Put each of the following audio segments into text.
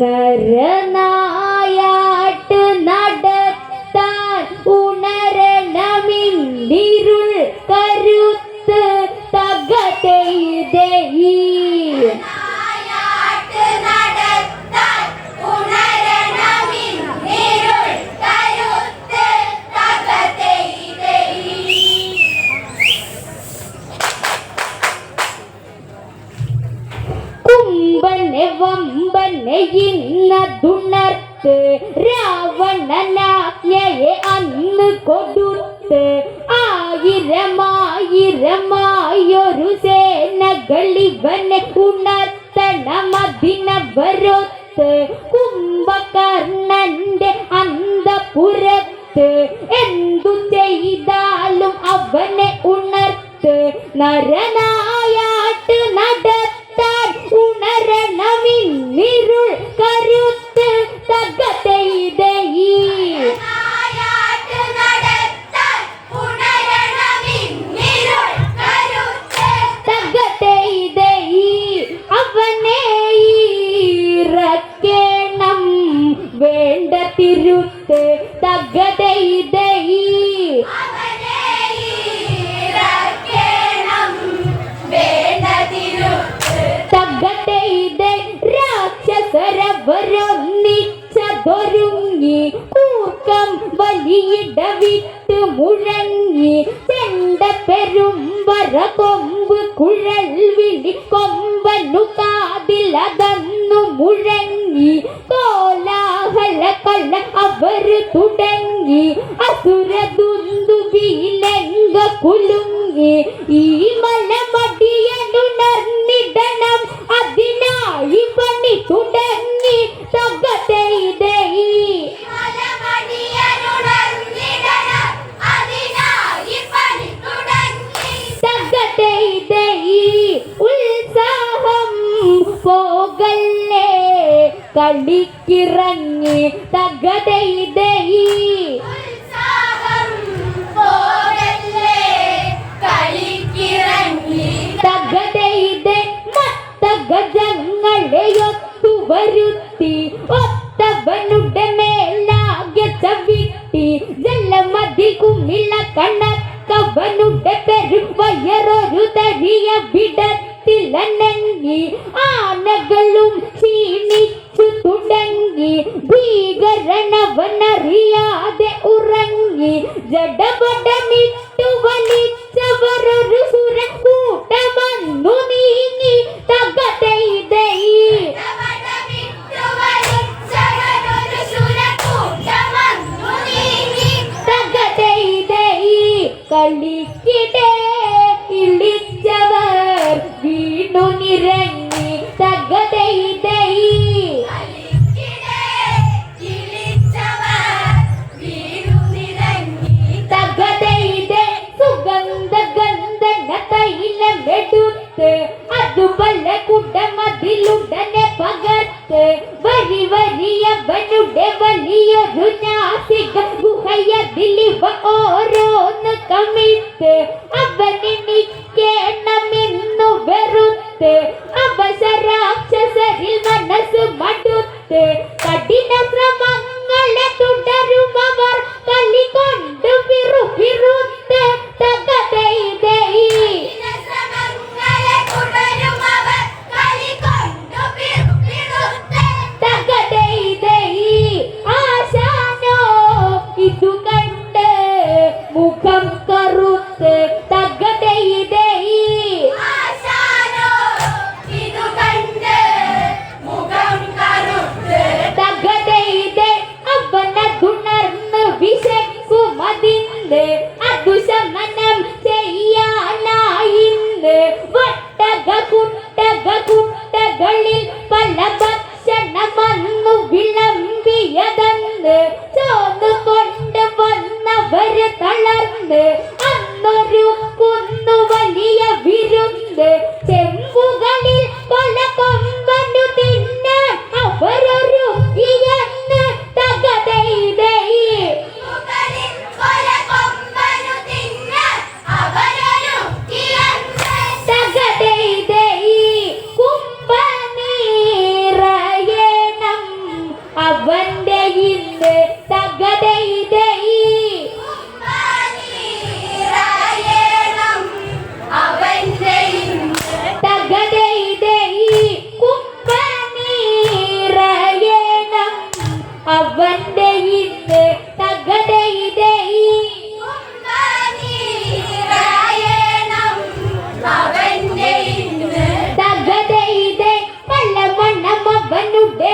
നരനായാട്ട് ದುಣ್ಣರ್ತು ರಾವಣನ ಆಜ್ಞೆಯೇ ಅನ್ನು ಕೊಡುತ್ತೆ ಆಯಿರಮಾಯಿರಮಾಯೊರು ಸೇನಗಳಿವನೆ ಉಣರ್ತನ ಮದಿನ ಬರುತ್ತೆ ಕುಂಭಕರ್ಣಂಡೆ ಅಂದ ಪುರತ್ತೆ ಎಂದು செய்தாலும் அவனை உணர்த்து நரநாயாட்டு நடத்து புணரணமின் இருள் கரு വലിയിട വിട്ട് മുഴങ്ങി ചെണ്ട പെരുമ്പറ കൊമ്പ് കുഴൽ വിളി കൊമ്പനു കാതിലതന്നു മുഴങ്ങി കോലാഹല കൊല്ല അവർ തുടങ്ങി. അസുര ദുന്ദുബിയിലെങ്ക കുലുങ്ങി. കളിക്കിറങ്ങി തകതയിതയി. തകതെയ്തെ മത്തഗജങ്ങളെയൊത്തു വരുത്തി. ഒത്തവനുടെ മേലാകെ ചവിട്ടി. ജലമതി കുമിള കണക്കവനുടെ പെരുവയറൊരു തരിയ വിടത്തിലനങ്ങി ആനകളും ക്ഷീണിച്ചു തുടങ്ങി. ഭീകരണവനറിയാതെ ഉറങ്ങി. ജഡപടമിട്ടു വലിച്ചവരൊരു സുര കൂട്ടമന്നു നീങ്ങി. തകതെയ്തെയീ കളിക്കിടെ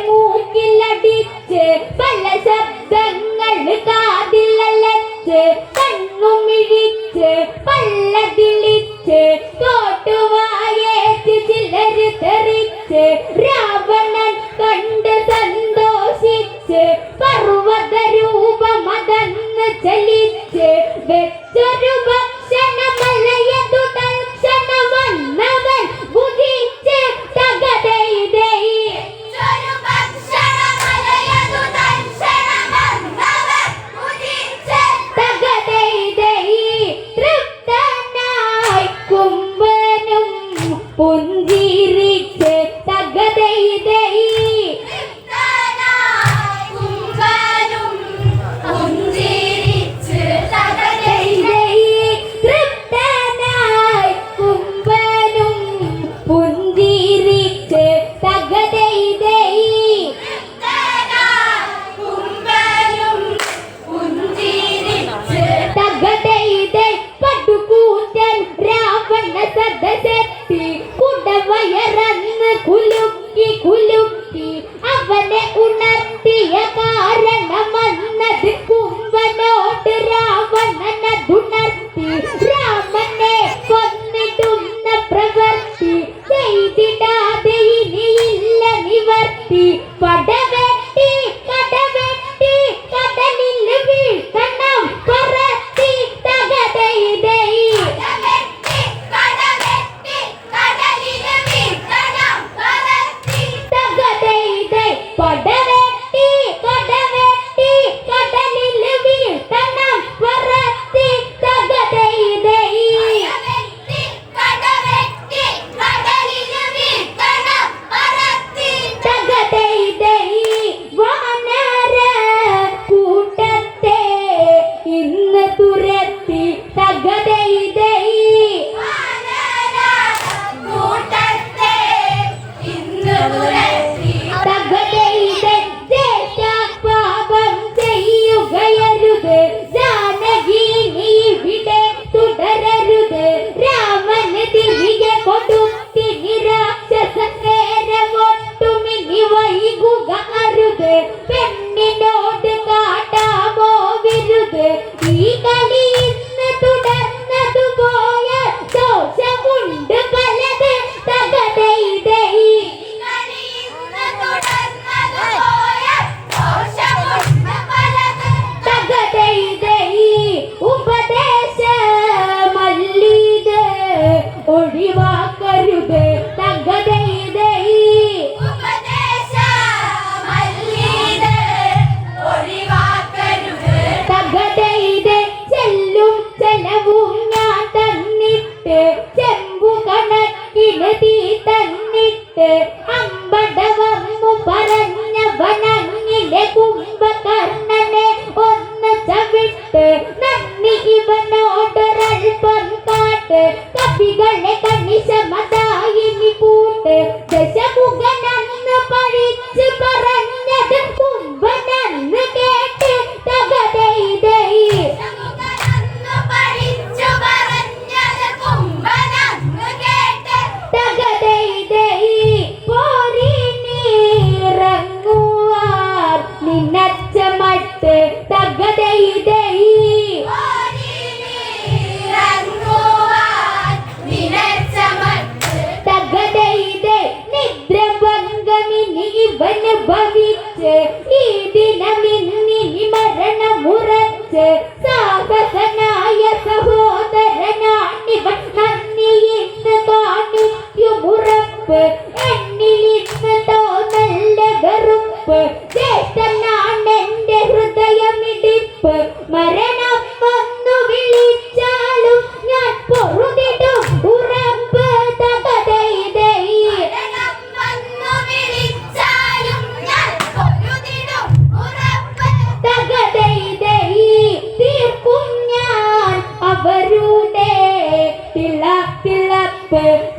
Tengo que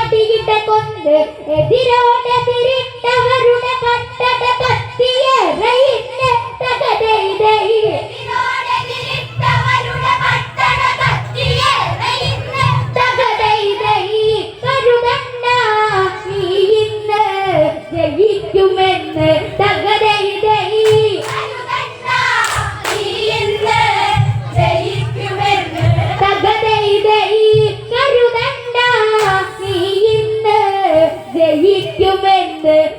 പടകളെ നൊട്ടിയിട്ട കൊന്ന് എതിരോടെതിരിട്ടവരുടെ പട്ടട കത്തിയേറയിന്ന് este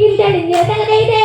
ಇಂಟೆಲಿಜೆನ್ಸ್ ಆಗದೆ ಇದೆ